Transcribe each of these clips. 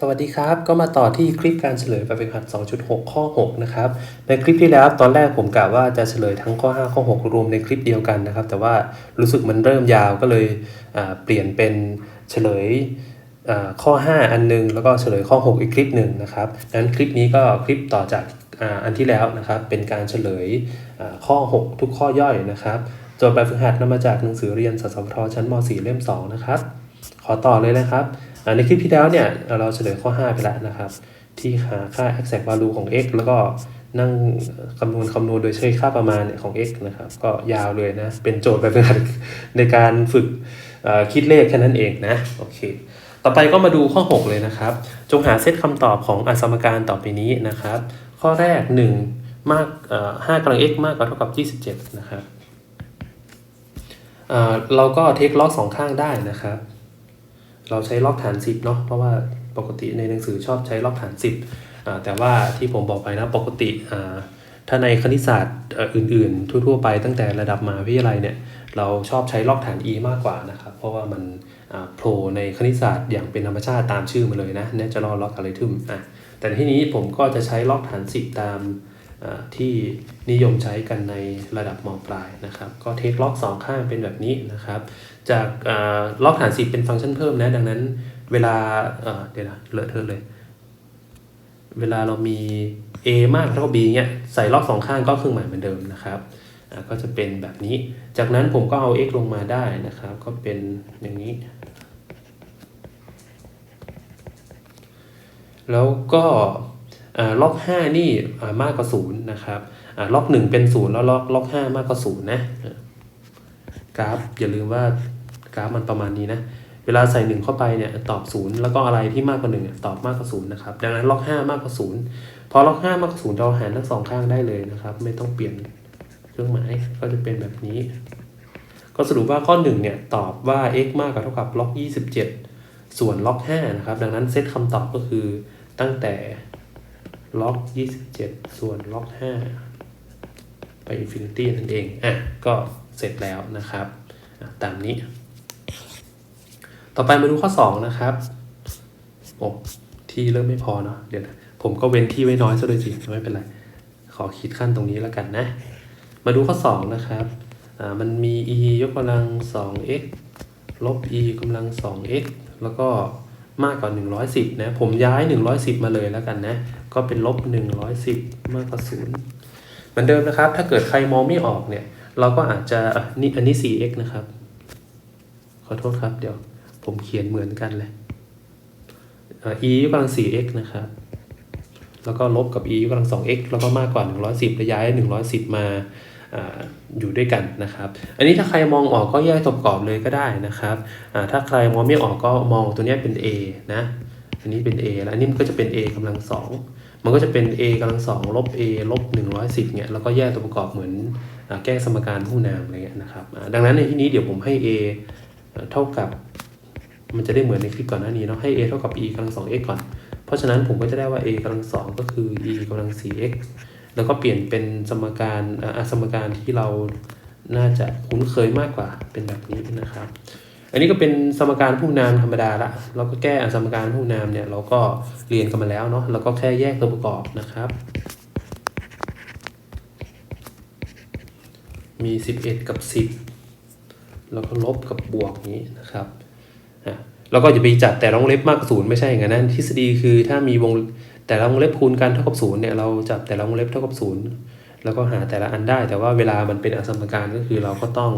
สวัสดีครับ ก็มาต่อที่คลิปการเฉลยแบบฝึกหัด 2.6 ข้อ 6 นะครับ ในคลิปที่แล้วตอนแรกผมกะว่าจะเฉลยทั้งข้อ 5 ข้อ 6 รวมในคลิปเดียวกันนะครับ แต่ว่ารู้สึกมันเริ่มยาวก็เลยเปลี่ยนเป็นเฉลยข้อ 5 อันหนึง แล้วก็เฉลยข้อ 6 อีกคลิปหนึ่งนะครับดังนั้นคลิปนี้ก็คลิปต่อจากอ,อันที่แล้วนะครับ เป็นการเฉลยข้อ 6 ทุกข้อย่อยนะครับโจทย์แบบฝึกหัดนำมาจากหนังสือเรียนสสวทชั้นม .4 เล่ม 2 นะครับ ขอต่อเลยนะครับ ในคลิปที่แล้วเนี่ยเราเฉลยข้อ 5 ไปแล้วนะครับ ที่หาค่า exact value ของ x แล้วก็นั่งคำนวณคำนวณโดยใช้ค่าประมาณของ x นะครับ ก็ยาวเลยนะ เป็นโจทย์แบบฝึกหัดในการฝึกคิดเลขแค่นั้นเองนะ โอเค ต่อไปก็มาดูข้อ 6 เลยนะครับ จงหาเซตคำตอบของอสมการต่อไปนี้นะครับ ข้อแรก 1 มาก5กำลัง x มากกว่าเท่ากับ 27 นะครับเอ่อเราก็เทคล็อกสองข้างได้นะครับ เราใช้ล็อกฐาน 10เนาะเพราะว่าปกติในหนังสือชอบใช้ล็อกฐาน 10อ่าแต่ว่าที่ผมบอกไปนะปกติอ่าถ้าในคณิตศาสตร์อื่นๆ ทั่ว ๆ ไปตั้งแต่ระดับมหาวิทยาลัยเนี่ยเราชอบใช้ล็อกฐาน e มากกว่านะครับ เพราะว่ามันอ่าโผล่ในคณิตศาสตร์อย่างเป็นธรรมชาติตามชื่อมาเลยนะ natural logarithm อะแต่ที่นี้ผมก็จะใช้ล็อกฐาน 10 ตามอ่าที่นิยมใช้กันในระดับมปลายนะครับ ก็เทคล็อกสองข้างเป็นแบบนี้นะครับ จากล็อกฐาน10เป็นฟังก์ชันเพิ่มนะ ดังนั้น เวลาเดี๋ยวนะเลอะเทอะเลย เวลาเรามี a มากเท่ากับ b เงี้ยใส่ล็อกสองข้างก็เครื่องหมายเหมือนเดิมนะครับก็จะเป็นแบบนี้ จากนั้นผมก็เอา x ลงมาได้นะครับ ก็เป็นอย่างนี้ แล้วก็ล็อก 5 นี่มากกว่า0นะครับล็อก 1 เป็น 0 แล้วล็อกล็อก 5 มากกว่า0นะอ่ากราฟอย่าลืมว่า กราฟมันประมาณนี้นะ เวลาใส่ 1 เข้าไปเนี่ยตอบ 0 แล้วก็อะไรที่มากกว่า1เนี่ยตอบมากกว่า0นะครับ ดังนั้นล็อก 5 มากกว่า 0 พอล็อก 5 มากกว่า0เราหารทั้งสองข้างได้เลยนะครับ ไม่ต้องเปลี่ยนเครื่องหมายก็จะเป็นแบบนี้ ก็สรุปว่าข้อ1เนี่ยตอบว่า x มากกว่าเท่ากับล็อก 27 ส่วนล็อก 5 นะครับ ดังนั้นเซตคำตอบก็คือตั้งแต่ล็อก27 ส่วนล็อก5ไปอินฟินิตี้นั่นเอง อะ ก็เสร็จแล้วนะครับ ตามนี้ ต่อไปมาดูข้อ 2 นะครับโอ้ที่เริ่มไม่พอเนาะเดี๋ยวนะผมก็เว้นที่ไว้น้อยซะด้วยสิไม่เป็นไร ขอคิดขั้นตรงนี้แล้วกันนะ มาดูข้อ 2 นะครับอ่ามันมี e ยกกำลัง 2x ลบ e กำลัง 2x แล้วก็มากกว่า 110 นะ ผมย้าย 110 มาเลยแล้วกันนะ ก็เป็นลบ 110 มากกว่า 0 เหมือนเดิมนะครับ ถ้าเกิดใครมองไม่ออกเนี่ย เราก็อาจจะอะนี่อันนี้ 4x นะครับ ขอโทษครับเดี๋ยว ผมเขียนเหมือนกันเลย e กำลัง 4x นะครับ แล้วก็ลบกับ e กำลัง 2x แล้วก็มากกว่า 110แล้วย้าย 110มาอ่าอยู่ด้วยกันนะครับ อันนี้ถ้าใครมองออกก็แยกตัวประกอบเลยก็ได้นะครับถ้าใครมองไม่ออกก็มองตัวนี้เป็น a นะ อันนี้เป็น a แล้วอันนี้มันก็จะเป็น a กำลัง 2 มันก็จะเป็น a กำลัง 2 ลบ a ลบ 110เนี่ยแล้วก็แยกตัวประกอบเหมือนอแก้สมการผู้นามอะไรเงี้ยนะครับ ดังนั้นในที่นี้เดี๋ยวผมให้ a เท่ากับ มันจะได้เหมือนในคลิปก่อนหน้านี้เนาะให้ a เท่ากับ e กำลัง 2x ก่อน เพราะฉะนั้นผมก็จะได้ว่า a กำลัง 2 ก็คือ e กำลัง 4x แล้วก็เปลี่ยนเป็นสมการอ่าสมการที่เราน่าจะคุ้นเคยมากกว่าเป็นแบบนี้นะครับ อันนี้ก็เป็นสมการผู้นามธรรมดาละเราก็แก้สมการผู้นามเนี่ยเราก็เรียนกันมาแล้วเนาะเราก็แค่แยกตัวประกอบนะครับ มี 11 กับ 10 แล้วก็ลบกับบวกนี้นะครับ อะแล้วก็อย่าไปจัดแต่ละวงเล็บมากกว่าศูนย์ไม่ใช่อย่างนั้นทฤษฎีคือถ้ามีวงแต่ละวงเล็บคูณกันเท่ากับศูนย์เนี่ยเราจับแต่ละวงเล็บเท่ากับศูนย์แล้วก็หาแต่ละอันได้ แต่ว่าเวลามันเป็นอสมการก็คือเราก็ต้อง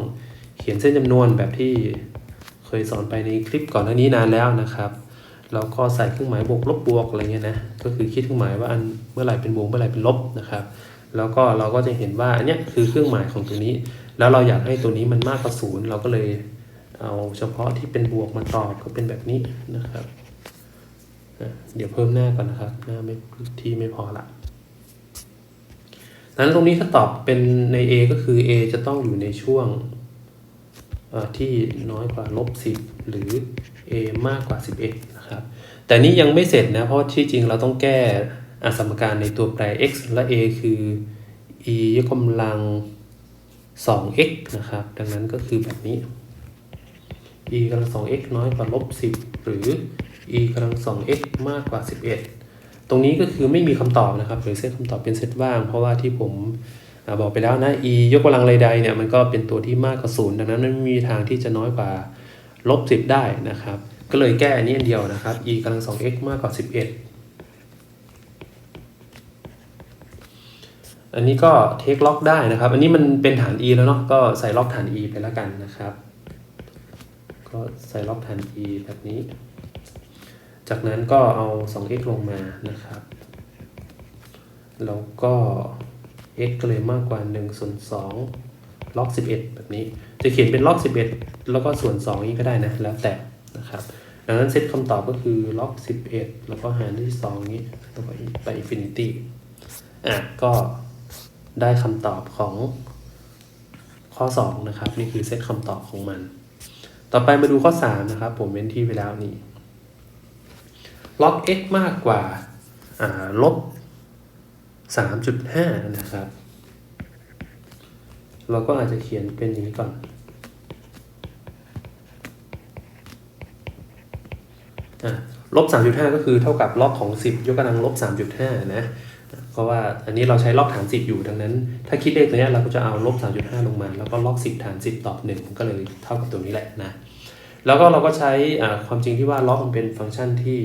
เขียนเส้นจำนวนแบบที่เคยสอนไปในคลิปก่อนหน้านี้นานแล้วนะครับแล้วก็ใส่เครื่องหมายบวกลบบวกอะไรเงี้ยนะก็คือคิดเครื่องหมายว่าอันเมื่อไหร่เป็นบวกเมื่อไหร่เป็นลบนะครับ แล้วก็เราก็จะเห็นว่าอันเนี้ยคือเครื่องหมายของตัวนี้ แล้วเราอยากให้ตัวนี้มันมากกว่าศูนย์เราก็เลย เอาเฉพาะที่เป็นบวกมาตอบก็เป็นแบบนี้นะครับ เดี๋ยวเพิ่มหน้าก่อนนะครับ หน้าไม่ที่ไม่พอละนั้นตรงนี้ถ้าตอบเป็นใน A ก็คือ A จะต้องอยู่ในช่วงที่น้อยกว่าลบ10 หรือ A มากกว่า 11 นะครับ แต่นี้ยังไม่เสร็จนะ เพราะที่จริงเราต้องแก้อสมการในตัวแปร x และ a คือ e ยกกำลัง 2x นะครับ ดังนั้นก็คือแบบนี้ e กำลัง 2x น้อยกว่าลบ10หรือ e กำลัง 2x มากกว่า11ตรงนี้ก็คือไม่มีคำตอบนะครับหรือเซตคำตอบเป็นเซตว่าง เพราะว่าที่ผมอบอกไปแล้วนะ e ยกกำลังใดๆเนี่ยมันก็เป็นตัวที่มากกว่าศูนย์ดังนั้นมันไม่มีทางที่จะน้อยกว่าลบ10ได้นะครับ ก็เลยแก้อันนี้อันเดียวนะครับ e กำลัง 2x มากกว่า11อันนี้ก็เทคล็อกได้นะครับ อันนี้มันเป็นฐาน e แล้วเนาะก็ใส่ล็อกฐาน e ไปแล้วกันนะครับ ก็ใส่ล็อกฐาน e แบบนี้ จากนั้นก็เอา 2x ลงมานะครับ แล้วก็ x ก็เลยมากกว่า1ส่วน2ล็อก 11 แบบนี้ จะเขียนเป็นล็อก 11 แล้วก็ส่วน2นี้ก็ได้นะ แล้วแต่นะครับ ดังนั้นเซตคำตอบก็คือล็อก 11 แล้วก็หารด้วย2นี้แล้วก็ไปอินฟินิตี้อะก็ได้คำตอบของข้อ 2 นะครับ นี่คือเซตคำตอบของมัน ต่อไปมาดูข้อ 3 นะครับ ผมเว้นที่ไปแล้วนี่ล็อก x มากกว่าาลบ 3.5 นะครับ เราก็อาจจะเขียนเป็นอย่างนี้ก่อน ลบ 3.5 ก็คือเท่ากับล็อกของ 10 ยกกำลังลบ 3.5 นะ ราะว่าอันนี้เราใช้ล็อกฐาน 10 อยู่ดังนั้น ถ้าคิดเลขตัวนี้เราก็จะเอาลบ3.5 ลงมา แล้วก็ล็อก 10 ฐาน 10 ตอบ 1 ก็เลยเท่ากับตัวนี้แหละนะแล้วก็เราก็ใช้ความจริงที่ว่าล็อกมันเป็นฟังก์ชันที่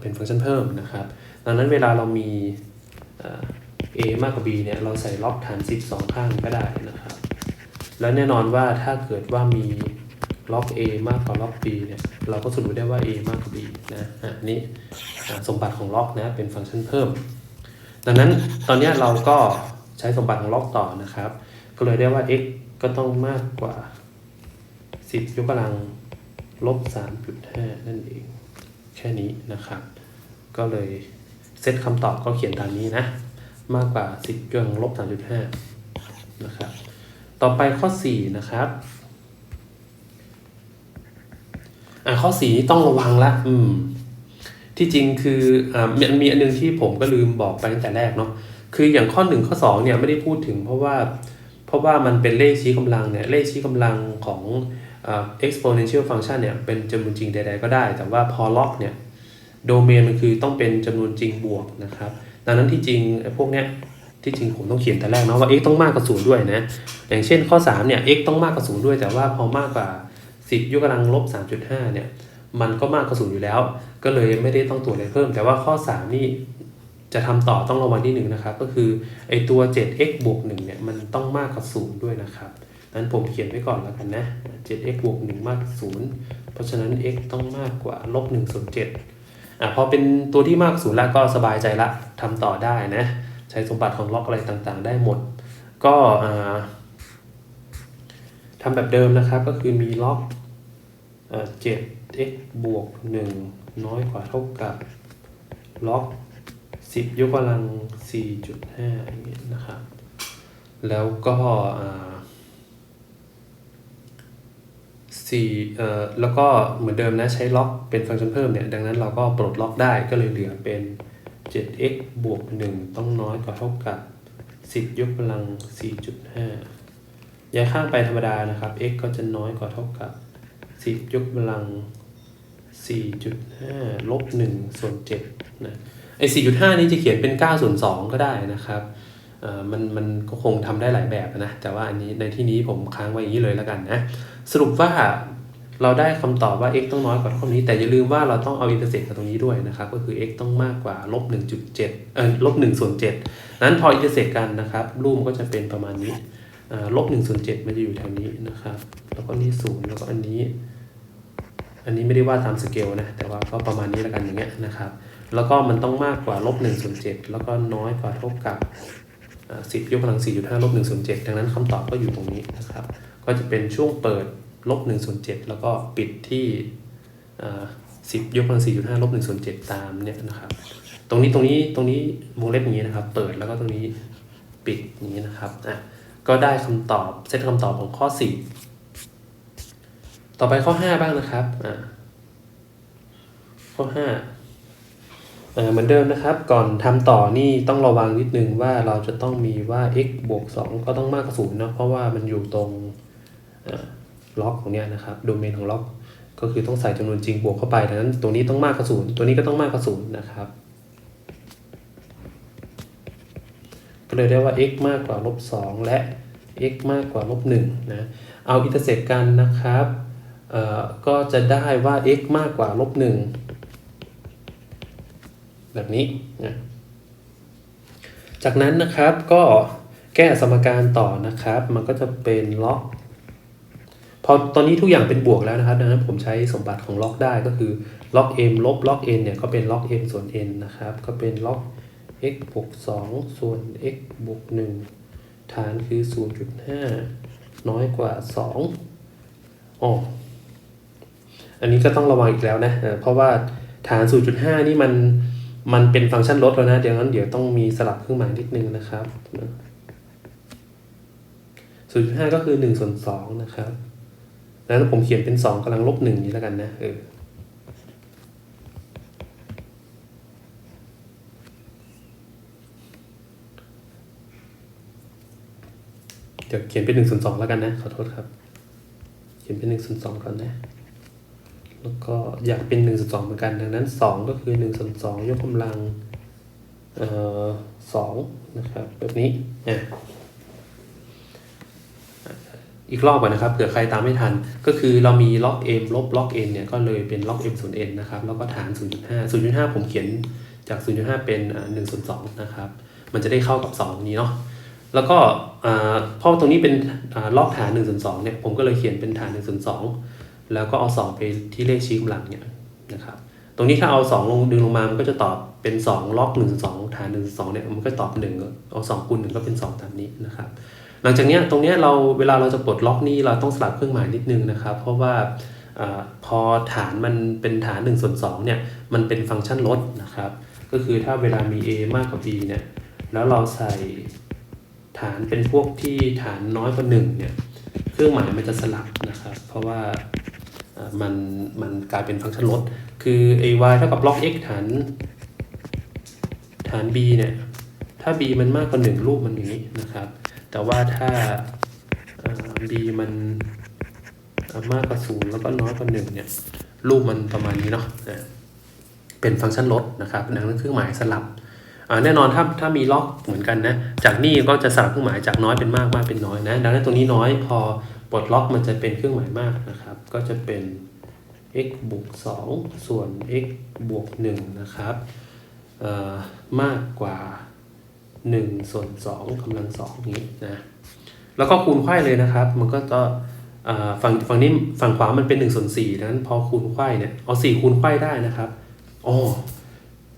เป็นฟังก์ชันเพิ่มนะครับดังนั้นเวลาเรามีเอ่อ a มากกว่า b เนี่ยเราใส่ล็อกฐาน 10สองข้างก็ได้นะครับแล้วแน่นอนว่าถ้าเกิดว่ามีล็อก a มากกว่าล็อก b เนี่ยเราก็สรุปได้ว่า a มากกว่า b นะอันนี้สมบัติของล็อกนะเป็นฟังก์ชันเพิ่ม ดังนั้นตอนนี้เราก็ใช้สมบัติของล็อกต่อนะครับ ก็เลยได้ว่า x ก็ต้องมากกว่า 10 ยกกำลังลบ 3.5 นั่นเอง แค่นี้นะครับ ก็เลยเซตคำตอบก็เขียนตามนี้นะ มากกว่า 10 ยกกำลังลบ 3.5 นะครับ ต่อไปข้อ 4 นะครับอะข้อ 4 นี่ต้องระวังละ อืม ที่จริงคืออ่ามันมีอันนึงที่ผมก็ลืมบอกไปตั้งแต่แรกเนาะคืออย่างข้อ1ข้อ2เนี่ยไม่ได้พูดถึงเพราะว่าเพราะว่ามันเป็นเลขชี้กำลังเนี่ยเลขชี้กำลังของอ่า exponential function เนี่ยเป็นจำนวนจริงใดๆก็ได้ แต่ว่าพอล็อกเนี่ยโดเมนมันคือต้องเป็นจำนวนจริงบวกนะครับดังนั้นที่จริงไอ้พวกเนี้ยที่จริงผมต้องเขียนแต่แรกเนาะว่า x ต้องมากกว่าศูนย์ด้วยนะอย่างเช่นข้อ3เนี่ย x ต้องมากกว่าศูนย์ด้วยแต่ว่าพอมากกว่า 10ยกกำลังลบ3.5เนี่ย มันก็มากกว่าศูนย์อยู่แล้ว ก็เลยไม่ได้ต้องตรวจอะไรเพิ่ม แต่ว่าข้อ 3 นี่จะทำต่อต้องระวังที่หนึ่งนะครับ ก็คือไอตัว 7x บวก1เนี่ยมันต้องมากกว่าศูนย์ด้วยนะครับนั้นผมเขียนไว้ก่อนแล้วกันนะ 7x บวก1มากกว่าศูนย์เพราะฉะนั้น x ต้องมากกว่าลบ1ส่วน7อะพอเป็นตัวที่มากกว่าศูนย์แล้วก็สบายใจละทำต่อได้นะ ใช้สมบัติของล็อกอะไรต่างๆ ได้หมด ก็อ่าทำแบบเดิมนะครับก็คือมีล็อกเอ่อ x บวก 1 น้อยกว่าเท่ากับล็อก 10 ยกกำลัง 4.5อย่างเงี้ยนะครับ แล้วก็อ่าสี่เอ่อแล้วก็เหมือนเดิมนะใช้ล็อกเป็นฟังก์ชันเพิ่มเนี่ย ดังนั้นเราก็ปลดล็อกได้ก็เลยเหลือเป็น 7x บวก 1 ต้องน้อยกว่าเท่ากับ 10 ยกกำลัง 4.5 ย้ายข้างไปธรรมดานะครับ x ก็จะน้อยกว่าเท่ากับ 10 ยกกำลัง 4.5ลบ1ส่วน7นะไอ้4.5 นี้จะเขียนเป็น 9 ส่วน 2 ก็ได้นะครับมันมันก็คงทำได้หลายแบบนะ แต่ว่าอันนี้ในที่นี้ผมค้างไว้อย่างนี้เลยแล้วกันนะ สรุปว่าเราได้คำตอบว่า x ต้องน้อยกว่าเท่านี้ แต่อย่าลืมว่าเราต้องเอาอินเตอร์เซ็กกับตรงนี้ด้วยนะครับ ก็คือ x ต้องมากกว่าลบ1.7เอ่อลบ1ส่วน7นั้นพออินเตอร์เซ็กกันนะครับ รูปมันก็จะเป็นประมาณนี้ลบ1ส่วน7มันจะอยู่แถวนี้นะครับ แล้วก็นี่ศูนย์แล้วก็อันนี้ อันนี้ไม่ได้ว่าตามสเกลนะ แต่ว่าก็ประมาณนี้แล้วกันอย่างเงี้ยนะครับ แล้วก็มันต้องมากกว่าลบ1ส่วน7แล้วก็น้อยกว่าเท่ากับอ่า10ยกกำลัง4.5ลบ1ส่วน7ดังนั้นคำตอบก็อยู่ตรงนี้นะครับ ก็จะเป็นช่วงเปิดลบ1ส่วน7แล้วก็ปิดที่อ่า10ยกกำลัง4.5ลบ1ส่วน7ตามเนี่ยนะครับ ตรงนี้ตรงนี้ตรงนี้วงเล็บอย่างนี้นะครับ เปิดแล้วก็ตรงนี้ปิดอย่างนี้นะครับอะก็ได้คำตอบเซตคำตอบของข้อ4 ต่อไปข้อ5บ้างนะครับข้อ5เอ่อเหมือนเดิมนะครับ ก่อนทำต่อนี่ต้องระวังนิดนึงว่าเราจะต้องมีว่า x บวก2ก็ต้องมากกว่า0เนอะเพราะว่ามันอยู่ตรงล็อกของเนี้ยนะครับโดเมนของล็อกก็คือต้องใส่จำนวนจริงบวกเข้าไปดังนั้นตัวนี้ต้องมากกว่าศูนย์ตัวนี้ก็ต้องมากกว่าศูนย์นะครับก็เลยได้ว่า x มากกว่าลบ2และ x มากกว่าลบ1นะ เอาอินเตอร์เซกกันนะครับ ก็จะได้ว่า x มากกว่าลบ1แบบนี้นะจากนั้นนะครับก็แก้สมการต่อนะครับ มันก็จะเป็นล็อกพอตอนนี้ทุกอย่างเป็นบวกแล้วนะครับ ดังนั้นผมใช้สมบัติของล็อกได้ก็คือล็อก m ลบล็อก n เนี่ยก็เป็นล็อก m ส่วน n นะครับ ก็เป็นล็อก x บวก2ส่วน x บวก1ฐานคือ 0.5 น้อยกว่า 2อ๋อ อันนี้ก็ต้องระวังอีกแล้วนะเพราะว่าฐาน 0.5 นี่มันมันเป็นฟังก์ชันลดแล้วนะเดี๋ยวนั้นเดี๋ยวต้องมีสลับเครื่องหมายนิดนึงนะครับ 0.5 ก็คือ 1 ส่วน 2 นะครับ แล้วผมเขียนเป็น 2กำลังลบ1นี้แล้วกันนะเออเดี๋ยวเขียนเป็นหนึ่งส่วนสองแล้วกันนะ ขอโทษครับ เขียนเป็นหนึ่งส่วนสองก่อนนะ แล้วก็อยากเป็นหนึ่งส่วนสองเหมือนกัน ดังนั้นสองก็คือหนึ่งส่วนสองยกกำลังออสองนะครับแบบนี้อีกรอบก่อนนะครับเผื่อใครตามไม่ทัน ก็คือเรามีล็อก m ลบล็อก n เนี่ยก็เลยเป็นล็อก m ส่วน n นะครับ แล้วก็ฐาน 0.5 0.5 ผมเขียนจาก 0.5 เป็นอ่า1ส่วน2นะครับ มันจะได้เข้ากับ 2 นี้เนาะแล้วก็อ่าเพราะตรงนี้เป็นอ่าลอกฐาน1ส่วน2เนี่ยผมก็เลยเขียนเป็นฐาน1ส่วน2 แล้วก็เอา2ไปที่เลขชี้กำลังเนี่ยนะครับ ตรงนี้ถ้าเอา2ลงดึงลงมา มันก็จะตอบเป็น2ล็อก1ส่วน2ฐาน1ส่วน2เนี่ยมันก็ตอบ1ก็เอา2คูณ1ก็เป็น2ตามนี้นะครับ หลังจากนี้ตรงนี้เราเวลาเราจะปลดล็อกนี่เราต้องสลับเครื่องหมายนิดนึงนะครับ เพราะว่าอพอฐานมันเป็นฐาน1ส่วน2เนี่ยมันเป็นฟังก์ชันลดนะครับ ก็คือถ้าเวลามี a มากกว่า b เนี่ยแล้วเราใส่ฐานเป็นพวกที่ฐานน้อยกว่า1เนี่ย เครื่องหมายมันจะสลับนะครับ เพราะว่ามันมันกลายเป็นฟังก์ชันลด คือ a y เท่ากับล็อก x ฐานฐาน b เนี่ย ถ้า b มันมากกว่า 1 รูปมันอย่างนี้นะครับ แต่ว่าถ้า b มันมากกว่า 0 แล้วก็น้อยกว่า 1 เนี่ย รูปมันประมาณนี้เนาะ เป็นฟังก์ชันลดนะครับดังนั้นเครื่องหมายสลับ แน่นอนถ้าถ้ามีล็อกเหมือนกันนะ จากนี่ก็จะสลับเครื่องหมายจากน้อยเป็นมากมากเป็นน้อยนะ ดังนั้นตรงนี้น้อยพอปลดล็อกมันจะเป็นเครื่องหมายมากนะครับ ก็จะเป็น x บวก2ส่วน x บวก1นะครับมากกว่า 1 ส่วน2กำลัง2นี้นะ แล้วก็คูณไขว้เลยนะครับ มันก็จะฝั่งฝั่งนี้ฝั่งขวามันเป็น1ส่วน4ดังนั้นพอคูณไขว้เนี่ย เอา 4 คูณไขว้ได้นะครับอ๋อ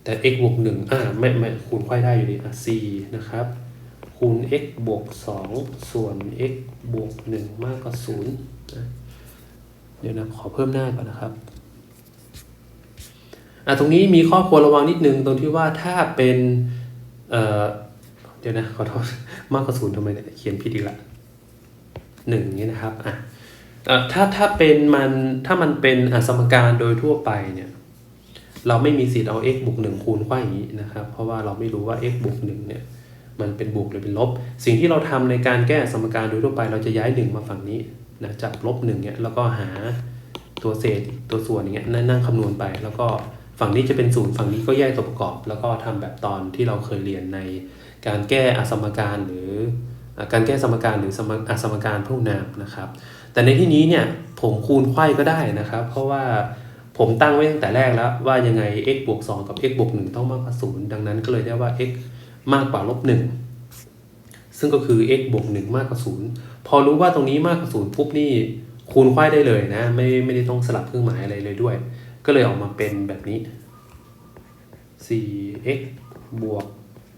แต่ x บวก1อ่าไม่ไม่คูณไขว้ได้อยู่ดีอะ4นะครับ คูณ x บวก2ส่วน x บวก1มากกว่า0นะเดี๋ยวนะ ขอเพิ่มหน้าก่อนนะครับอะตรงนี้มีข้อควรระวังนิดนึงตรงที่ว่าถ้าเป็นเอ่อเดี๋ยวนะ ขอโทษมากกว่าศูนย์ทำไมเนี่ยเขียนผิดอีกละหนึ่งนี้นะครับอะอ่อถ้าถ้าเป็นมันถ้ามันเป็นอสมการโดยทั่วไปเนี่ย เราไม่มีสิทธิ์เอา x บวกหนึ่งคูณไขว้อย่างนี้นะครับ เพราะว่าเราไม่รู้ว่า x บวกหนึ่งเนี่ยมันเป็นบวกหรือเป็นลบ สิ่งที่เราทำในการแก้สมการโดยทั่วไป เราจะย้ายหนึ่งมาฝั่งนี้นะจากลบหนึ่งเนี่ยแล้วก็หาตัวเศษตัวส่วนอย่างเงี้ยนั่งคำนวณไป แล้วก็ฝั่งนี้จะเป็นศูนย์ฝั่งนี้ก็แยกตัวประกอบ แล้วก็ทำแบบตอนที่เราเคยเรียนในการแก้อสมการหรือการแก้สมการหรือสมอสมการพวกนามนะครับ แต่ในที่นี้เนี่ยผมคูณไขว้ก็ได้นะครับ เพราะว่า ผมตั้งไว้ตั้งแต่แรกแล้วว่ายังไง x บวก2กับ x บวก1ต้องมากกว่า0ดังนั้นก็เลยได้ว่า x มากกว่าลบ1ซึ่งก็คือ x บวก1มากกว่า0พอรู้ว่าตรงนี้มากกว่า0ปุ๊บนี่คูณไขว้ได้เลยนะ ไม่ไม่ได้ต้องสลับเครื่องหมายอะไรเลยด้วย ก็เลยออกมาเป็นแบบนี้ 4x บวก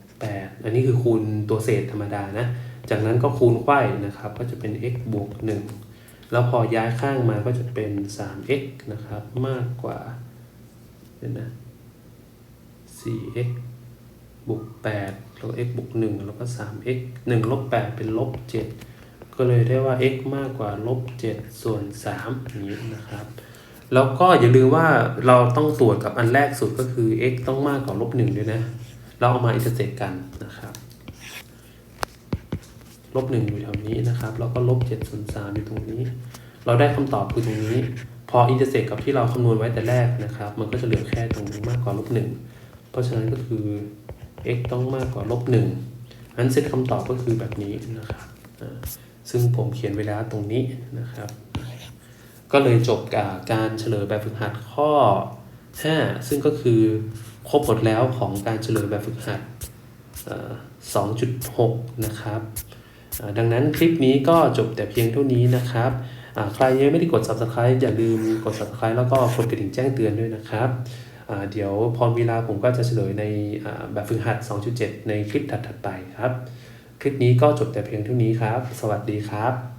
8 อันนี้คือคูณตัวเศษธรรมดานะ จากนั้นก็คูณไขว้นะครับ ก็จะเป็น x บวก1 แล้วพอย้ายข้างมาก็จะเป็น 3x นะครับ มากกว่าเดี๋ยวนะ 4x บวก8แล้วก็ x บวก1แล้วก็ 3x 1ลบ8เป็นลบ7ก็เลยได้ว่า x มากกว่าลบ7ส่วน3นี้นะครับ แล้วก็อย่าลืมว่าเราต้องตรวจกับอันแรกสุดก็คือ x ต้องมากกว่าลบ1ด้วยนะ เราเอามาอินเตอร์เซกกันนะครับ ลบหนึ่งอยู่แถวนี้นะครับแล้วก็ลบเจ็ดส่วนสามอยู่ตรงนี้ เราได้คำตอบคือตรงนี้ พออินเตอร์เซกกับที่เราคำนวณไว้แต่แรกนะครับ มันก็จะเหลือแค่ตรงนี้มากกว่าลบหนึ่งเพราะฉะนั้นก็คือ x ต้องมากกว่าลบหนึ่งอันเซตคำตอบก็คือแบบนี้นะครับซึ่งผมเขียนไว้แล้วตรงนี้นะครับ ก็เลยจบกับการเฉลยแบบฝึกหัดข้อ 5 ซึ่งก็คือครบหมดแล้วของการเฉลยแบบฝึกหัดเอ่อ2.6 นะครับ ดังนั้นคลิปนี้ก็จบแต่เพียงเท่านี้นะครับใครยังไม่ได้กด subscribe อย่าลืมกด subscribe แล้วก็กดกระดิ่งแจ้งเตือนด้วยนะครับเดี๋ยวพอเวลาผมก็จะเฉลยในแบบฝึกหัด 2.7 ในคลิปถัดๆไปครับ คลิปนี้ก็จบแต่เพียงเท่านี้ครับ สวัสดีครับ